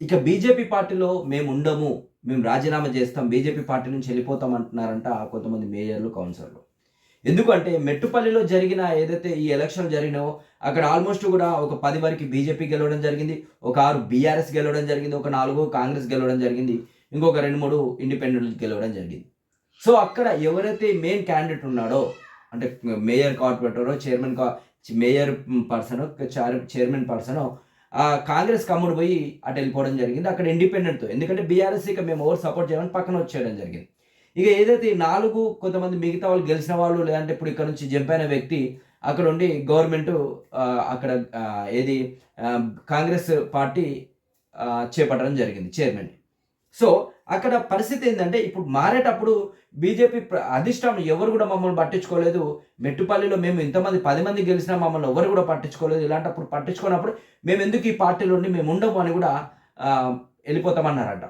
ఇక బీజేపీ పార్టీలో మేము ఉండము మేము రాజీనామా చేస్తాం బీజేపీ పార్టీ నుంచి వెళ్ళిపోతాం అంటున్నారంట కొంతమంది మేయర్లు కౌన్సిలర్లు. ఎందుకంటే మెట్టుపల్లిలో జరిగిన ఏదైతే ఈ ఎలక్షన్ జరిగినావో అక్కడ ఆల్మోస్ట్ కూడా ఒక పది వరకు బీజేపీ గెలవడం జరిగింది ఒక ఆరు బీఆర్ఎస్ గెలవడం జరిగింది ఒక నాలుగు కాంగ్రెస్ గెలవడం జరిగింది ఇంకొక రెండు మూడు ఇండిపెండెంట్ గెలవడం జరిగింది. సో అక్కడ ఎవరైతే మెయిన్ క్యాండిడేట్ ఉన్నాడో అంటే మేయర్ కార్పొరేటరో చైర్మన్ కా మేయర్ పర్సన్ చైర్మన్ పర్సనో కాంగ్రెస్ కమ్ముడు పోయి అటు వెళ్ళిపోవడం జరిగింది. అక్కడ ఇండిపెండెంట్తో ఎందుకంటే బీఆర్ఎస్ ఇక మేము ఎవరు సపోర్ట్ చేయమని పక్కన వచ్చేయడం జరిగింది. ఇక ఏదైతే ఈ నాలుగు కొంతమంది మిగతా వాళ్ళు గెలిచిన వాళ్ళు లేదంటే ఇప్పుడు ఇక్కడ నుంచి జంప్ అయిన వ్యక్తి అక్కడ ఉండి గవర్నమెంట్ అక్కడ ఏది కాంగ్రెస్ పార్టీ చేపట్టడం జరిగింది చైర్మన్ సో అక్కడ పరిస్థితి ఏంటంటే ఇప్పుడు మారేటప్పుడు బీజేపీ అధిష్టానం ఎవరు కూడా మమ్మల్ని పట్టించుకోలేదు. మెట్టుపల్లిలో మేము ఇంతమంది పది మంది గెలిచినా మమ్మల్ని ఎవరు కూడా పట్టించుకోలేదు. ఇలాంటప్పుడు పట్టించుకున్నప్పుడు మేము ఎందుకు ఈ పార్టీలో ఉండి మేము ఉండము అని కూడా వెళ్ళిపోతామన్నారంట.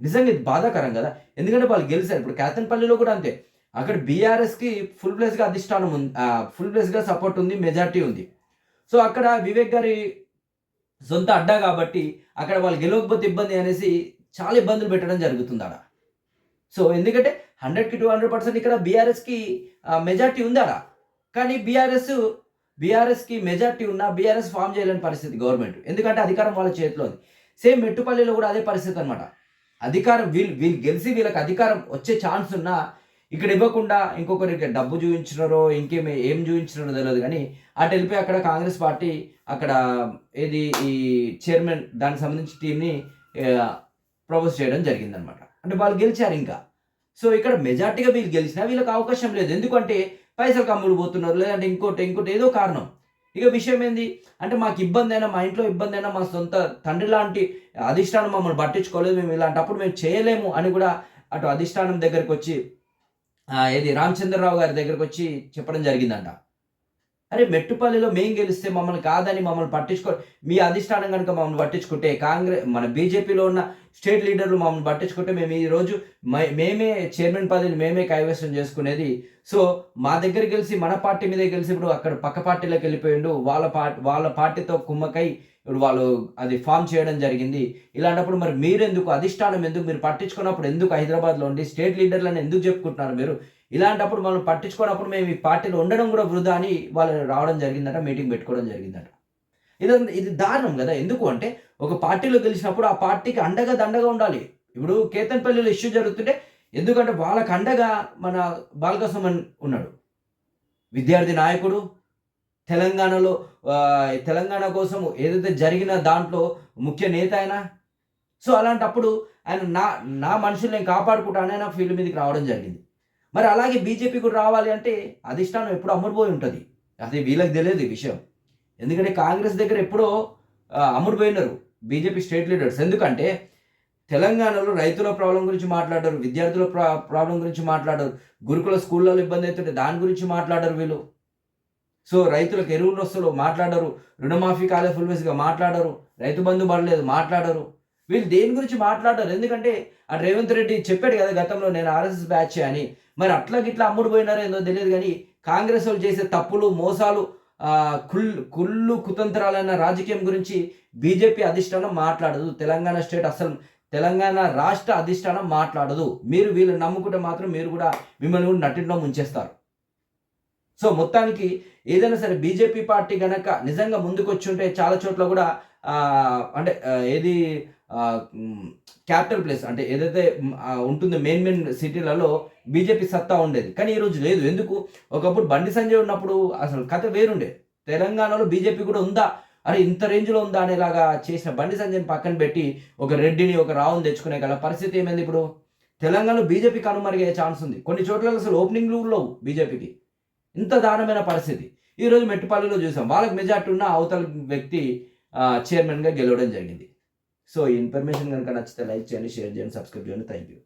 నిజంగా ఇది బాధాకరం కదా? ఎందుకంటే వాళ్ళు గెలిచారు. ఇప్పుడు కేతన్పల్లిలో కూడా అంతే. అక్కడ బీఆర్ఎస్కి ఫుల్ ప్లేస్గా అధిష్టానం ఉంది ఫుల్ ప్లేస్గా సపోర్ట్ ఉంది మెజార్టీ ఉంది. సో అక్కడ వివేక్ గారి సొంత అడ్డా కాబట్టి అక్కడ వాళ్ళు గెలవకపోతే ఇబ్బంది అనేసి చాలా ఇబ్బందులు పెట్టడం జరుగుతుంది ఆడ సో ఎందుకంటే హండ్రెడ్కి టూ హండ్రెడ్ పర్సెంట్ ఇక్కడ బీఆర్ఎస్కి మెజార్టీ ఉంది కానీ బీఆర్ఎస్ బీఆర్ఎస్కి మెజార్టీ ఉన్నా బీఆర్ఎస్ ఫామ్ చేయలేని పరిస్థితి గవర్నమెంట్. ఎందుకంటే అధికారం వాళ్ళ చేతిలో ఉంది. సేమ్ మెట్టుపల్లిలో కూడా అదే పరిస్థితి అనమాట అధికారం వీళ్ళు వీళ్ళు గెలిచి వీళ్ళకి అధికారం వచ్చే ఛాన్స్ ఉన్నా ఇక్కడ ఇవ్వకుండా ఇంకొకరికి డబ్బు చూపించినారో ఇంకేమి ఏం చూపించినారో తెలియదు. కానీ అటు వెళ్ళిపోయి అక్కడ కాంగ్రెస్ పార్టీ అక్కడ ఏది ఈ చైర్మన్ దానికి సంబంధించి టీంని ప్రపోజ్ చేయడం జరిగిందనమాట. అంటే వాళ్ళు గెలిచారు ఇంకా. సో ఇక్కడ మెజార్టీగా వీళ్ళు గెలిచినా వీళ్ళకి అవకాశం లేదు. ఎందుకంటే పైసలు కమ్ముడు పోతున్నారు. లేదంటే ఇంకోటి ఇంకోటి ఏదో కారణం. ఇక విషయం ఏంది? అంటే మాకు ఇబ్బంది అయినా మా ఇంట్లో ఇబ్బంది అయినా మా సొంత తండ్రి లాంటి అధిష్టానం మమ్మల్ని పట్టించుకోలేదు. మేము ఇలాంటప్పుడు మేము చేయలేము అని కూడా అటు అధిష్టానం దగ్గరికి వచ్చి ఏది రామచంద్రరావు గారి దగ్గరకు వచ్చి చెప్పడం జరిగిందంట. అరే మెట్టుపల్లిలో మేము గెలిస్తే మమ్మల్ని కాదని మమ్మల్ని పట్టించుకో మీ అధిష్టానం కనుక మమ్మల్ని పట్టించుకుంటే కాంగ్రెస్ మన బీజేపీలో ఉన్న స్టేట్ లీడర్లు మమ్మల్ని పట్టించుకుంటే మేము ఈ రోజు మే- మేమే చైర్మన్ పదవిని మేమే కైవసం చేసుకునేది. సో మా దగ్గర గెలిచి మన పార్టీ మీదే గెలిచి ఇప్పుడు అక్కడ పక్క పార్టీలోకి వెళ్ళిపోయిండు. వాళ్ళ పార్టీ వాళ్ళ పార్టీతో కుమ్మకై ఇప్పుడు వాళ్ళు అది ఫామ్ చేయడం జరిగింది. ఇలాంటప్పుడు మరి మీరెందుకు అధిష్టానం ఎందుకు మీరు పట్టించుకున్నప్పుడు ఎందుకు హైదరాబాద్లో ఉండి స్టేట్ లీడర్లను ఎందుకు చెప్పుకుంటున్నారు మీరు? ఇలాంటప్పుడు మనం పట్టించుకున్నప్పుడు మేము ఈ పార్టీలో ఉండడం కూడా వృధా అని వాళ్ళు రావడం జరిగిందట మీటింగ్ పెట్టుకోవడం జరిగిందట. ఇది ఇది దారుణం కదా? ఎందుకు అంటే ఒక పార్టీలో గెలిచినప్పుడు ఆ పార్టీకి అండగా దండగా ఉండాలి. ఇప్పుడు కేతన్పల్లిలో ఇష్యూ జరుగుతుంటే ఎందుకంటే వాళ్ళకి అండగా మన బాలకృష్ణమన్ ఉన్నాడు. విద్యార్థి నాయకుడు తెలంగాణలో తెలంగాణ కోసం ఏదైతే జరిగిన దాంట్లో ముఖ్య నేత ఆయన. సో అలాంటప్పుడు ఆయన నా నా మనుషులు నేను కాపాడుకుంటానని ఆయన ఫీల్డ్ మీదకి రావడం జరిగింది. మరి అలాగే బీజేపీ కూడా రావాలి అంటే అధిష్టానం ఎప్పుడు అమ్ముడుపోయి ఉంటుంది. అది వీళ్ళకి తెలియదు ఈ విషయం. ఎందుకంటే కాంగ్రెస్ దగ్గర ఎప్పుడో అమ్ముడుపోయినారు బీజేపీ స్టేట్ లీడర్స్. ఎందుకంటే తెలంగాణలో రైతుల ప్రాబ్లం గురించి మాట్లాడారు విద్యార్థుల ప్రా ప్రాబ్లం గురించి మాట్లాడారు గురుకుల స్కూళ్ళలో ఇబ్బంది అవుతుంటే దాని గురించి మాట్లాడారు వీళ్ళు. సో రైతులకు ఎరువులు వస్తులు మాట్లాడరు రుణమాఫీ కాలే ఫుల్ వేస్గా మాట్లాడరు రైతు బంధు పడలేదు మాట్లాడరు. వీళ్ళు దేని గురించి మాట్లాడారు? ఎందుకంటే ఆ రేవంత్ రెడ్డి చెప్పాడు కదా గతంలో నేను ఆర్ఎస్ఎస్ బ్యాచ్ అని. మరి అట్లా గిట్లా అమ్ముడు పోయినారో ఏందో తెలియదు కానీ కాంగ్రెస్ వాళ్ళు చేసే తప్పులు మోసాలు కుల్ కుళ్ళు కుతంత్రాలైన రాజకీయం గురించి బీజేపీ అధిష్టానం మాట్లాడదు. తెలంగాణ స్టేట్ అసలు తెలంగాణ రాష్ట్ర అధిష్టానం మాట్లాడదు. మీరు వీళ్ళు నమ్ముకుంటే మాత్రం మీరు కూడా మిమ్మల్ని కూడా నటిలో ముంచేస్తారు. సో మొత్తానికి ఏదైనా సరే బీజేపీ పార్టీ గనక నిజంగా ముందుకు వచ్చి ఉంటే చాలా చోట్ల కూడా అంటే ఏది క్యాపిటల్ ప్లేస్ అంటే ఏదైతే ఉంటుందో మెయిన్ మెయిన్ సిటీలలో బీజేపీ సత్తా ఉండేది. కానీ ఈరోజు లేదు. ఎందుకు? ఒకప్పుడు బండి సంజయ్ ఉన్నప్పుడు అసలు కథ వేరుండే. తెలంగాణలో బీజేపీ కూడా ఉందా? అరే ఇంత రేంజ్లో ఉందా అనేలాగా చేసిన బండి సంజయ్ని పక్కన పెట్టి ఒక రెడ్డిని ఒక రావుని తెచ్చుకునే గల పరిస్థితి ఏమైంది ఇప్పుడు? తెలంగాణలో బీజేపీ కనుమరుగయ్యే ఛాన్స్ ఉంది. కొన్ని చోట్ల అసలు ఓపెనింగ్లు లేవు బీజేపీకి ఇంత దారుణమైన పరిస్థితి. ఈరోజు మెట్టుపల్లిలో చూసాం. వాళ్ళకి మెజార్టీ ఉన్న అవతల వ్యక్తి చైర్మన్గా గెలవడం జరిగింది. సో ఈ ఇన్ఫర్మేషన్ కనుక నచ్చితే లైక్ చేయండి షేర్ చేయండి సబ్స్క్రైబ్ చేయండి. Thank you